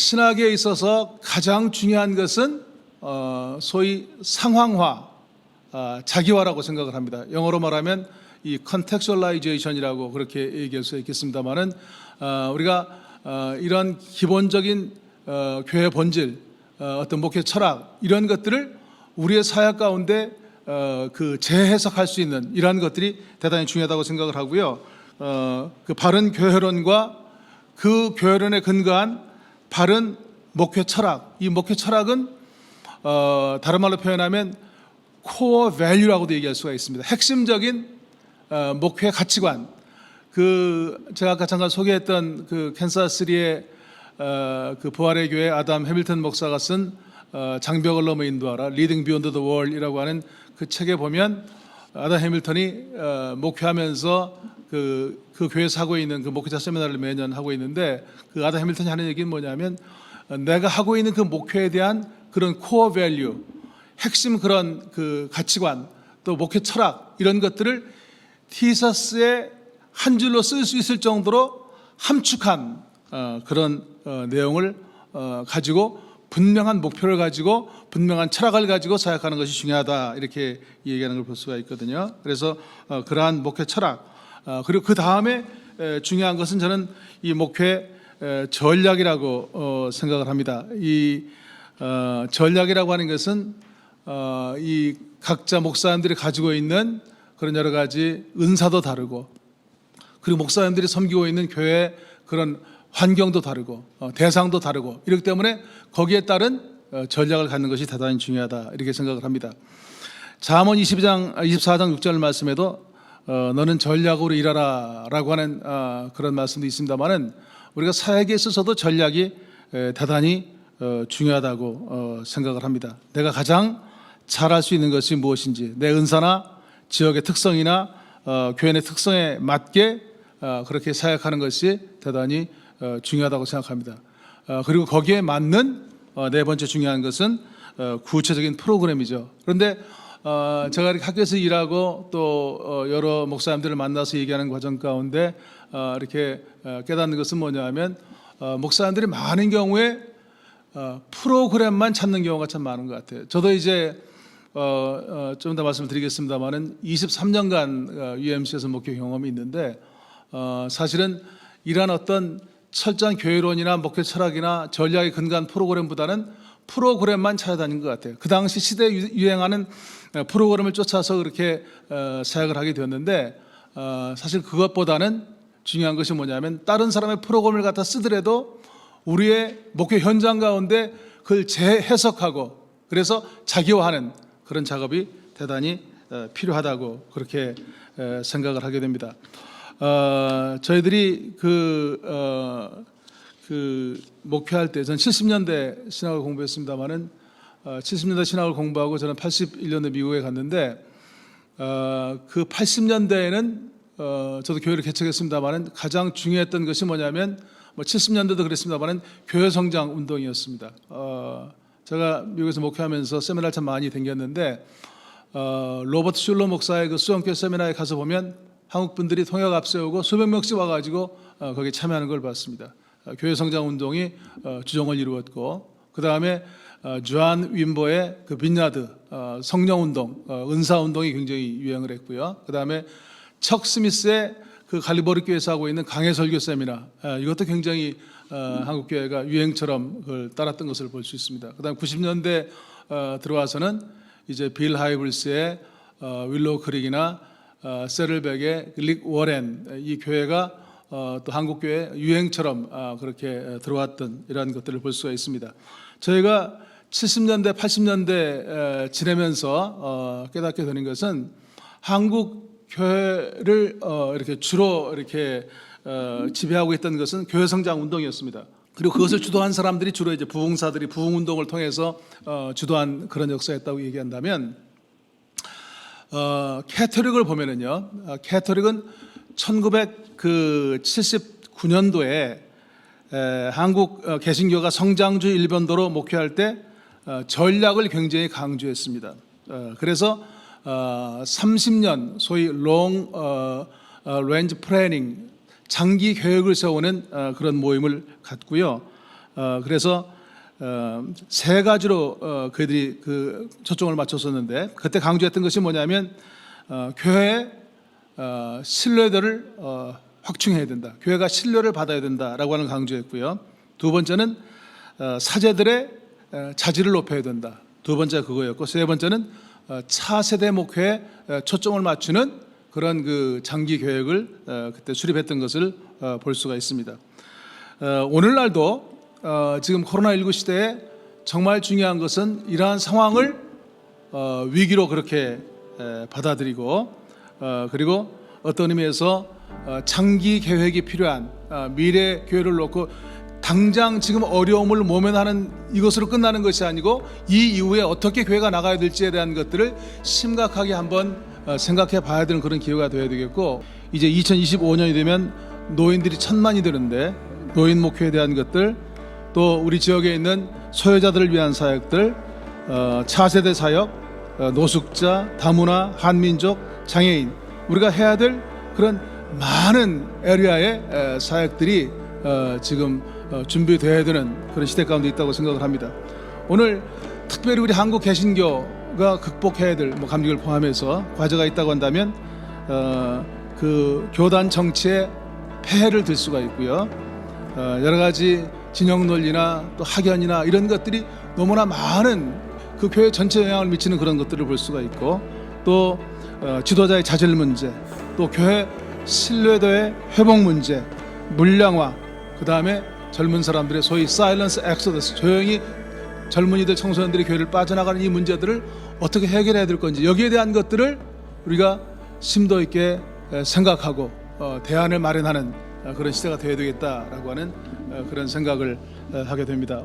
신학에 있어서 가장 중요한 것은 어, 소위 상황화, 아, 자기화라고 생각을 합니다. 영어로 말하면 이 contextualization이라고 그렇게 얘기할 수 있겠습니다만은 어, 우리가 어, 이런 기본적인 어, 교회 본질, 어, 어떤 목회 철학 이런 것들을 우리의 사역 가운데 어, 그 재해석할 수 있는 이러한 것들이 대단히 중요하다고 생각을 하고요. 어, 그 바른 교회론과 그 교회론에 근거한 바른 목회 철학, 이 목회 철학은 어, 다른 말로 표현하면 코어 밸류라고도 얘기할 수가 있습니다. 핵심적인 어, 목회 가치관. 그 제가 아까 잠깐 소개했던 그 캔사스리의 어, 그 부활의 교회 아담 해밀턴 목사가 쓴 어, 장벽을 넘어 인도하라 리딩 비욘드 더 월이라고 하는 그 책에 보면 아담 해밀턴이 어, 목회하면서 그, 그 교회에서 하고 있는 그 목회자 세미나를 매년 하고 있는데 그 아담 해밀턴이 하는 얘기는 뭐냐면 어, 내가 하고 있는 그 목회에 대한 그런 코어 밸류 핵심 그런 그 가치관 또 목회 철학 이런 것들을 티서스에 한 줄로 쓸 수 있을 정도로 함축한 어, 그런 어, 내용을 어, 가지고 분명한 목표를 가지고 분명한 철학을 가지고 사역하는 것이 중요하다 이렇게 얘기하는 걸 볼 수가 있거든요. 그래서 어, 그러한 목회 철학 어, 그리고 그 다음에 에, 중요한 것은 저는 이 목회 에, 전략이라고 어, 생각을 합니다. 이 어, 전략이라고 하는 것은 어, 이 각자 목사님들이 가지고 있는 그런 여러 가지 은사도 다르고 그리고 목사님들이 섬기고 있는 교회 그런 환경도 다르고 어, 대상도 다르고 이렇기 때문에 거기에 따른 어, 전략을 갖는 것이 대단히 중요하다 이렇게 생각을 합니다. 잠언 22장 24장 6절 말씀에도 어, 너는 전략으로 일하라라고 하는 어, 그런 말씀도 있습니다만은 우리가 사역에 있어서도 전략이 에, 대단히 어, 중요하다고 어, 생각을 합니다. 내가 가장 잘할 수 있는 것이 무엇인지 내 은사나 지역의 특성이나 어, 교회의 특성에 맞게 어, 그렇게 사역하는 것이 대단히 어, 중요하다고 생각합니다. 어, 그리고 거기에 맞는 어, 네 번째 중요한 것은 어, 구체적인 프로그램이죠. 그런데 어, 제가 이렇게 학교에서 일하고 또 어, 여러 목사님들을 만나서 얘기하는 과정 가운데 어, 이렇게 어, 깨닫는 것은 뭐냐하면 어, 목사님들이 많은 경우에 어, 프로그램만 찾는 경우가 참 많은 것 같아요. 저도 이제 어, 어, 좀 더 말씀을 드리겠습니다만은 23년간 어, UMC에서 목회 경험이 있는데 어, 사실은 이러한 어떤 철저한 교회론이나 목회 철학이나 전략에 근거한 프로그램보다는 프로그램만 찾아다닌 것 같아요. 그 당시 시대에 유- 유행하는 어, 프로그램을 쫓아서 그렇게 어, 사역을 하게 되었는데 어, 사실 그것보다는 중요한 것이 뭐냐면 다른 사람의 프로그램을 갖다 쓰더라도 우리의 목회 현장 가운데 그걸 재해석하고 그래서 자기화하는 그런 작업이 대단히 어, 필요하다고 그렇게 에, 생각을 하게 됩니다. 어, 저희들이 그, 어, 그 목회할 때, 전 70년대 신학을 공부했습니다만은 어, 70년대 신학을 공부하고 저는 81년에 미국에 갔는데 어, 그 80년대에는 어, 저도 교회를 개척했습니다만은 가장 중요했던 것이 뭐냐면 뭐 70년대도 그랬습니다만은 교회 성장 운동이었습니다. 어, 제가 미국에서 목회하면서 세미나를 참 많이 댕겼는데 어, 로버트 슐러 목사의 그 수영교 세미나에 가서 보면 한국 분들이 통역 앞세우고 수백 명씩 와가지고 어, 거기에 참여하는 걸 봤습니다. 어, 교회 성장 운동이 어, 주종을 이루었고 그 다음에 어, 주한 윈보의 그 빈야드 어, 성령 운동, 어, 은사 운동이 굉장히 유행을 했고요. 그 다음에 척 스미스의 그 갈리보리 교회에서 하고 있는 강해 설교 세미나 어, 이것도 굉장히 어, 한국 교회가 유행처럼 그걸 따랐던 것을 볼 수 있습니다. 그다음 90년대 어, 들어와서는 이제 빌 하이블스의 어, 윌로우 크릭이나 어, 세를백의 릭 워렌 이 교회가 어, 또 한국 교회 유행처럼 아, 그렇게 들어왔던 이러한 것들을 볼 수가 있습니다. 저희가 70년대, 80년대 지내면서 어, 깨닫게 되는 것은 한국 교회를 어, 이렇게 주로 이렇게 어, 지배하고 있던 것은 교회 성장 운동이었습니다. 그리고 그것을 주도한 사람들이 주로 이제 부흥사들이 부흥 운동을 통해서 어, 주도한 그런 역사였다고 얘기한다면 어, 캐토릭을 보면은요, 어, 캐토릭은 그 1979년도에 에, 한국 어, 개신교가 성장주 일변도로 목회할 때 어, 전략을 굉장히 강조했습니다. 어, 그래서 어, 30년 소위 롱 렌즈 플래닝 장기 계획을 세우는 어, 그런 모임을 갖고요. 어, 그래서 어, 세 가지로 어, 그들이 그 초점을 맞췄었는데 그때 강조했던 것이 뭐냐면 어, 교회 어, 신뢰도를 어, 확충해야 된다. 교회가 신뢰를 받아야 된다라고 하는 강조했고요. 두 번째는 어, 사제들의 어, 자질을 높여야 된다. 두 번째 그거였고 세 번째는 어, 차세대 목회에 어, 초점을 맞추는 그런 그 장기 계획을 어, 그때 수립했던 것을 어, 볼 수가 있습니다. 어, 오늘날도 어, 지금 코로나19 시대에 정말 중요한 것은 이러한 상황을 어, 위기로 그렇게 에, 받아들이고 어, 그리고 어떤 의미에서 어, 장기 계획이 필요한 어, 미래 교회를 놓고 당장 지금 어려움을 모면하는 이것으로 끝나는 것이 아니고 이 이후에 어떻게 교회가 나가야 될지에 대한 것들을 심각하게 한번 어, 생각해 봐야 되는 그런 기회가 되어야 되겠고 이제 2025년이 되면 노인들이 천만이 되는데 노인 목회에 대한 것들 또 우리 지역에 있는 소외자들을 위한 사역들 어, 차세대 사역 어, 노숙자 다문화 한민족 장애인 우리가 해야 될 그런 많은 에리아의 에, 사역들이 어, 지금 어, 준비되어야 되는 그런 시대 가운데 있다고 생각을 합니다. 오늘 특별히 우리 한국 개신교가 극복해야 될 뭐 감격을 포함해서 과제가 있다고 한다면 어, 그 교단 정치의 폐해를 들 수가 있고요. 어, 여러 가지 진영 논리나 또 학연이나 이런 것들이 너무나 많은 그 교회 전체에 영향을 미치는 그런 것들을 볼 수가 있고 또 어, 지도자의 자질 문제, 또 교회 신뢰도의 회복 문제, 물량화, 그 다음에 젊은 사람들의 소위 사일런스 엑소더스, 조용히 젊은이들 청소년들이 교회를 빠져나가는 이 문제들을 어떻게 해결해야 될 건지 여기에 대한 것들을 우리가 심도 있게 에, 생각하고 어, 대안을 마련하는 어, 그런 시대가 되어야 되겠다라고 하는 어, 그런 생각을 어, 하게 됩니다.